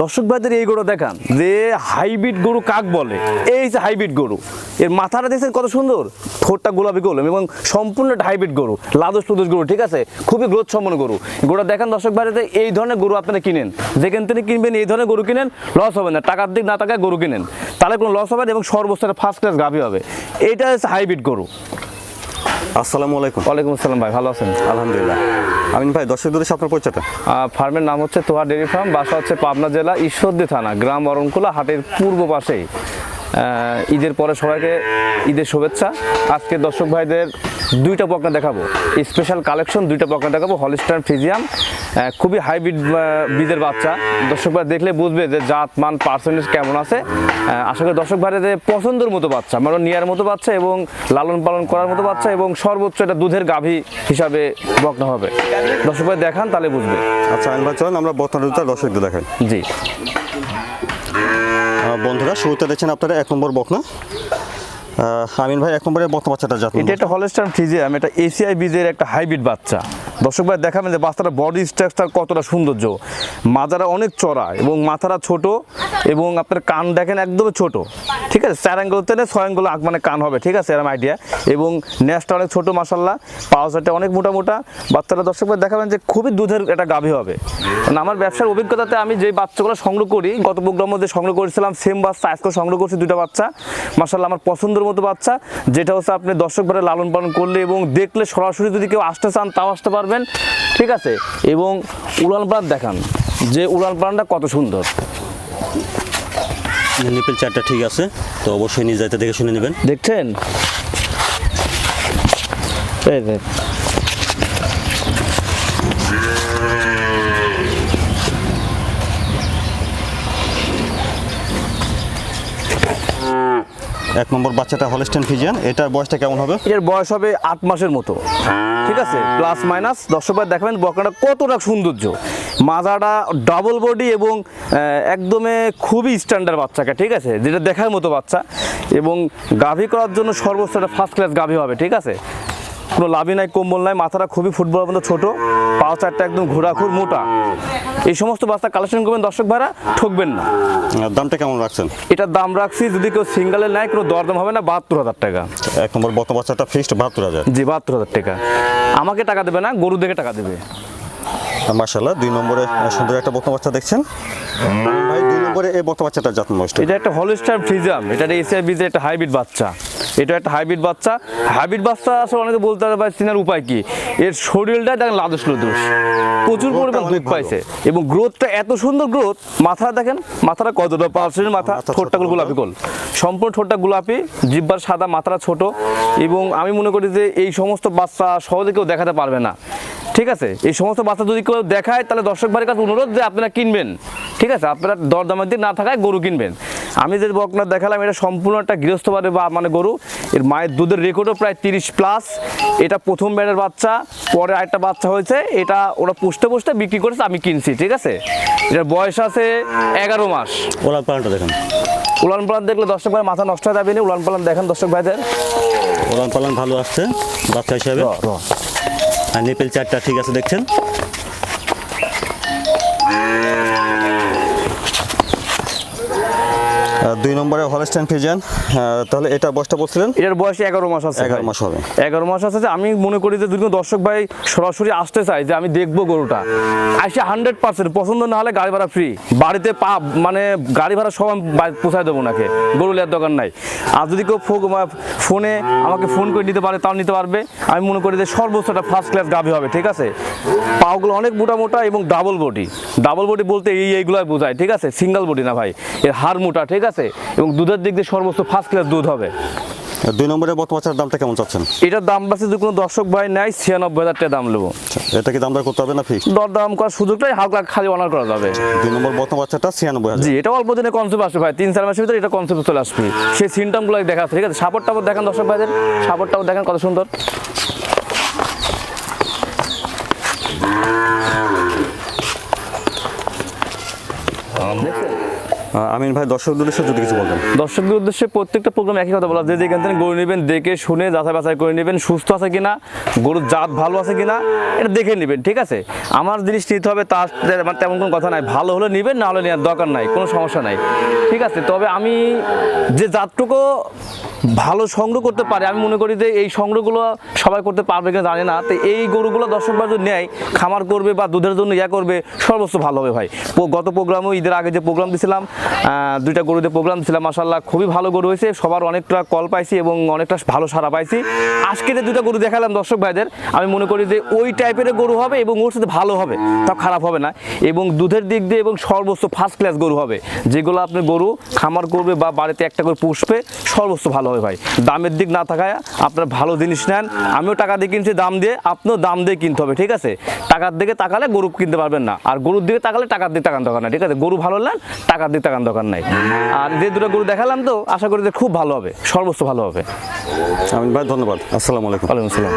দর্শক ভাইদের এই গরু দেখান, যে হাইব্রিড গরু কাক বলে। এই যে হাইব্রিড গরু, এর মাথাটা দেখছেন কত সুন্দর? ঠোঁটটা গোলাপি গোলাম এবং সম্পূর্ণ হাইব্রিড গরু, লাদোস প্রদোষ গরু, ঠিক আছে? খুবই গ্রোথ সম্পন্ন গরু গরুটা দেখেন দর্শক ভাইদের এই ধরনের গরু আপনারা কিনেন। যেখান থেকে কিনবেন, এই ধরনের গরু কিনেন লস হবে না। টাকার দিক না টাকায় গরু কিনেন। তাহলে কোনো লস হবে না এবং সর্বোচ্চ ফার্স্ট ক্লাস গাভি হবে। এইটা হচ্ছে হাইব্রিড গরু। আসসালামু আলাইকুম। ওয়ালাইকুম আসসালাম ভাই ভালো আছেন? আলহামদুলিল্লাহ। আমিন ভাই দর্শক দূরে আপনার পরিচয়টা? ফার্মের নাম হচ্ছে তোহা ডেরি ফার্ম বাসা হচ্ছে পাবনা জেলা ঈশ্বরদী থানা গ্রাম অরণকুলা হাটের পূর্ব পাশেই। ঈদের পরে সবাইকে ঈদের শুভেচ্ছা। আজকে দর্শক ভাইদের দুইটা পকনা দেখাবো। স্পেশাল কালেকশন দুইটা পকনা দেখাবো। হলিস্টার ফিজিয়াম খুবই হাইব্রিড বীজের বাচ্চা। দর্শক ভাই দেখলে বুঝবে যে জাত মান পার্সেন্টেজ কেমন আছে। আশা করি দর্শক ভাইদের পছন্দের মতো বাচ্চা মানে নেওয়ার মতো বাচ্চা এবং লালন পালন করার মতো বাচ্চা এবং সর্বোচ্চ এটা দুধের গাভী হিসাবে বকনা হবে। দর্শক ভাই দেখান তাহলে বুঝবে। আচ্ছা চলেন আমরা বর্তমানে দর্শকদের দেখাই। জি। বন্ধুরা শুরুতে দেখছেন আপনারা এক নম্বর বকনা। আমিন ভাই এক নম্বরে বর্তমান বাচ্চাটা জাত এটা একটা হলস্টার ফ্রিজে আমি এটা এসিআই বীজের একটা হাইব্রিড বাচ্চা। দর্শক ভাই, দেখাবেন যে বাচ্চাটা বডি স্ট্রাকচার কতটা সৌন্দর্য। মাজারা অনেক চড়া এবং মাথাটা ছোট এবং আপনার কান দেখেন একদমই ছোট। ঠিক আছে? চার অ্যাঙ্গলতে না ছয় অ্যাঙ্গল মানে কান হবে, ঠিক আছে? এরকম আইডিয়া এবং নেসটা অনেক ছোট মাসাল্লাহ পাওয়ারটা অনেক মোটা মোটা। বাচ্চারা, দর্শক ভাই, দেখাবেন যে খুবই দুধের একটা গাভী হবে। মানে আমার ব্যবসার অভিজ্ঞতাতে আমি যে বাচ্চাগুলো সংগ্রহ করি, গত প্রোগ্রাম মধ্যে সংগ্রহ করেছিলাম সেম বাচ্চা আজকে সংগ্রহ করছি দুটো বাচ্চা। মাসাল্লাহ আমার পছন্দের মতো বাচ্চা। যেটা হচ্ছে আপনি দর্শক ভাবে লালন পালন করলে এবং দেখলে সরাসরি যদি কেউ আসতে চান, তাও আসতে পারবেন ঠিক আছে? এবং উড়াল প্রাণ দেখান যে উড়াল প্রাণটা কত সুন্দর। নিপেল চারটা ঠিক আছে তো অবশ্যই নিজ দায়িত্ব দেখে শুনে নেবেন। দেখছেন? এই এক নম্বর বাচ্চাটা হলস্টেন ফিজিয়ান এটার বয়সটা কেমন হবে? এর বয়স হবে আট মাসের মতো। ঠিক আছে? প্লাস মাইনাস দর্শক ভাই দেখাবেন বকনাটা কতটা সৌন্দর্য। মাজাটা ডাবল বডি এবং একদমে খুবই স্ট্যান্ডার্ড বাচ্চাকে ঠিক আছে? যেটা দেখার মতো বাচ্চা। এবং গাভী করার জন্য সর্বোচ্চ একটা ফার্স্ট ক্লাস গাভী হবে ঠিক আছে? কোনো লাভই নাই কম্বল নাই মাথাটা খুবই ফুটবল মতো ছোট পাও চারটা একদম ঘোরাঘুর মোটা। এই সমস্ত বাচ্চা কালেকশন করবেন দর্শক ভাড়া ঠকবেন না। দামটা কেমন রাখছেন? এটার দাম রাখছি যদি কেউ সিঙ্গেলে নেয় কোনো দরদাম হবে না বাহাত্তর হাজার টাকা। এক নম্বর বর্তমান বাচ্চাটা ফিক্সড বাহাত্তর হাজার। জি বাহাত্তর হাজার টাকা। আমাকে টাকা দেবে না গরু দেখে টাকা দেবে। মার্শাল্লাহ দুই নম্বরে সুন্দর একটা বর্তমান বাচ্চা দেখছেন। ভাই দুই নম্বরে এই বর্তমান বাচ্চাটা জাত বয়সটা এটা একটা হলিস্টার ফ্রিজাম এটা এসিআই বীজের একটা হাইব্রিড বাচ্চা। এটা একটা হাইব্রিড বাচ্চা। হাইব্রিড বাচ্চা আসলে অনেকে বলতে পারে চিনার উপায় কি? এর শরীরটা দেখেন লাদুস লদুস প্রচুর পরিমাণ দুধ পাইছে। এবং গ্রোথটা এত সুন্দর গ্রোথ মাথা দেখেন মাথাটা কতটা পার্সেন্ট মাথা ঠোঁটটা। গোলাপি গোল। সম্পূর্ণ ঠোঁটটা গোলাপি জিব্বার সাদা মাথাটা ছোট। এবং আমি মনে করি যে এই সমস্ত বাচ্চা সহজে কেউ দেখাতে পারবে না। ঠিক আছে? এই সমস্ত বাচ্চা যদি কেউ দেখায় তাহলে দর্শক ভাইয়ের কাছে অনুরোধ যে আপনারা কিনবেন। ঠিক আছে? আপনারা দরদামের দিক না থাকায় গরু কিনবেন। আমি যে বকনা দেখালাম এটা সম্পূর্ণ একটা গৃহস্থবাদে বা মানে গরু। এর মায়ের দুধের রেকর্ডও প্রায় তিরিশ প্লাস এটা প্রথম ব্যারের বাচ্চা পরে আরেকটা বাচ্চা হয়েছে। এটা ওরা পুষতে পুষতে বিক্রি করেছে আমি কিনছি ঠিক আছে? এটার বয়স আছে এগারো মাস। ওলার পালনটা দেখেন। উলান পালান দেখলে দর্শক ভাই মাথা নষ্ট হয়ে যাবে না। উলান পালান দেখেন দর্শক ভাইদের। ওলান পালন ভালো আসছে বাচ্চা হিসাবে। আর নিপেল চারটা ঠিক আছে দেখছেন? দুই নম্বরে হলস্টাইন ফিজিয়ান। তাহলে এটা বয়সটা বলছিলেন? এটার বয়স এগারো মাস আছে 11 ভাই। মাস হবে। এগারো মাস আছে আমি মনে করি যে যদি কোনো দর্শক ভাই সরাসরি আসতে চাই যে আমি দেখব গরুটা। আসে হান্ড্রেড পার্সেন্ট পছন্দ না হলে গাড়ি ভাড়া ফ্রি বাড়িতে পা মানে গাড়ি ভাড়া সব আমি পৌঁছায় দেবো নাকি গরু লেয়ার দোকান নাই। আর যদি কেউ ফোনে আমাকে ফোন করে নিতে পারে তাও নিতে পারবে। আমি মনে করি যে সর্বোচ্চ একটা ফার্স্ট ক্লাস গাভি হবে ঠিক আছে? পাগুলো অনেক মোটা মোটা এবং ডাবল বডি ডাবল বডি বলতে এই এইগুলোই বোঝায় ঠিক আছে? সিঙ্গেল বডি না ভাই। এর হাড় মোটা ঠিক আছে? এবং দুধের দিক দিয়ে সর্বোচ্চ ফার্স্ট ক্লাস দুধ হবে। দুই নম্বরে বর্তমান বাচ্চার দামটা কেমন চাচ্ছেন? এটার দাম বাড়ছে যদি কোনো দর্শক ভাই নেয় ছিয়ানব্বই হাজার টাকা দাম নেব। এটা কি দাম দর করতে হবে না ফিক্সড দর দাম করার সুযোগটাই হালকা খালি অনার করা যাবে। দুই নম্বর বর্তমান বাচ্চাটা ছিয়ানব্বই জি এটা অল্প দিনে কনসেপ্ট আসবে ভাই তিন চার মাসের ভিতরে এটা কনসেপ্ট চলে আসবে। সেই সিমটমগুলো দেখা যাচ্ছে, ঠিক আছে? সাপোর্ট টাপড় দেখেন দর্শক ভাইদের সাপোর্ট টাপড় দেখেন কত সুন্দর। দেখছেন? আমিন ভাই, দর্শকদের উদ্দেশ্যে যদি কিছু বলবেন দর্শকদের উদ্দেশ্যে প্রত্যেকটা প্রোগ্রাম একই কথা বলা যে যেখান থেকে গরু নেবেন, দেখে শুনে যাচাই বাছাই করে নেবেন, সুস্থ আছে কিনা, গরুর জাত ভালো আছে কিনা, এটা দেখে নেবেন, ঠিক আছে? আমার জিনিস নিতে হবে, তার মানে তেমন কোনো কথা নাই। ভালো হলে নেবেন, না হলে নেওয়ার দরকার নাই, কোনো সমস্যা নাই, ঠিক আছে? তবে আমি যে জাতটুকু ভালো সংগ্রহ করতে পারে। আমি মনে করি যে এই সংগ্রহগুলো সবাই করতে পারবে কিনা জানি না। তো এই গরুগুলো দর্শকরা যদি নেয়, খামার করবে বা দুধের জন্য ইয়া করবে সর্বোচ্চ ভালো হবে ভাই। গত প্রোগ্রামও ঈদের আগে যে প্রোগ্রাম দিছিলাম দুইটা গরুতে প্রোগ্রাম দিছিলাম মাসাল্লাহ খুবই ভালো গরু হয়েছে। সবার অনেকটা কল পাইছি এবং অনেকটা ভালো সারা পাইছি। আজকে যে দুইটা গরু দেখালাম দর্শক ভাইদের, আমি মনে করি যে ওই টাইপের গরু হবে এবং ওর সাথে ভালো হবে, তাও খারাপ হবে না। এবং দুধের দিক দিয়ে এবং সর্বোচ্চ ফার্স্ট ক্লাস গরু হবে। যেগুলো আপনি গরু খামার করবে বা বাড়িতে একটা করে পুষবে সর্বোচ্চ ভালো হবে ভাই। দামের দিক না থাকায় আপনার ভালো জিনিস নেন আমিও টাকা দিয়ে কিনছি দাম দিয়ে আপনিও দাম দিয়ে কিনতে হবে ঠিক আছে? টাকার দিকে তাকালে গরু কিনতে পারবেন না। আর গরুর দিকে তাকালে টাকার দিকে তাকান দোকান নাই ঠিক আছে? গরু ভালো নেন টাকার দিকে তাকান দোকান নাই। আর যে দুটো গরু দেখালাম তো আশা করি যে খুব ভালো হবে সর্বোচ্চ ভালো হবে। আমি ভাই ধন্যবাদ। আসসালামু আলাইকুম। ওয়ালাইকুম আসসালাম।